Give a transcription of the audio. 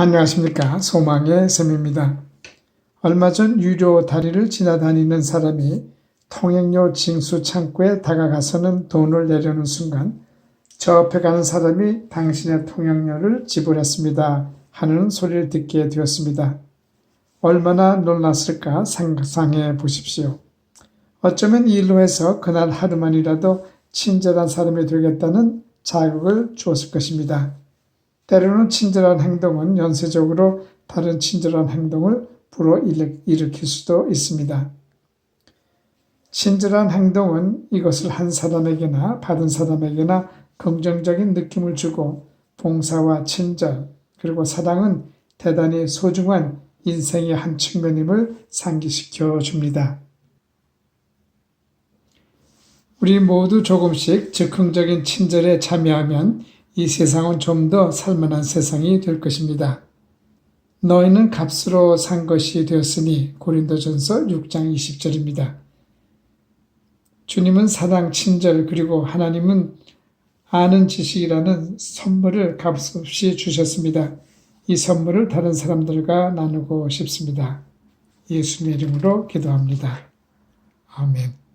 안녕하십니까. 소망의 샘입니다. 얼마 전 유료 다리를 지나다니는 사람이 통행료 징수 창구에 다가가서는 돈을 내려는 순간 저 앞에 가는 사람이 당신의 통행료를 지불했습니다. 하는 소리를 듣게 되었습니다. 얼마나 놀랐을까 상상해 보십시오. 어쩌면 이 일로 해서 그날 하루만이라도 친절한 사람이 되겠다는 자극을 주었을 것입니다. 때로는 친절한 행동은 연쇄적으로 다른 친절한 행동을 불어일으킬 수도 있습니다. 친절한 행동은 이것을 한 사람에게나 받은 사람에게나 긍정적인 느낌을 주고 봉사와 친절 그리고 사랑은 대단히 소중한 인생의 한 측면임을 상기시켜 줍니다. 우리 모두 조금씩 즉흥적인 친절에 참여하면 이 세상은 좀 더 살만한 세상이 될 것입니다. 너희는 값으로 산 것이 되었으니 고린도전서 6장 20절입니다. 주님은 사랑, 친절 그리고 하나님은 아는 지식이라는 선물을 값없이 주셨습니다. 이 선물을 다른 사람들과 나누고 싶습니다. 예수님의 이름으로 기도합니다. 아멘.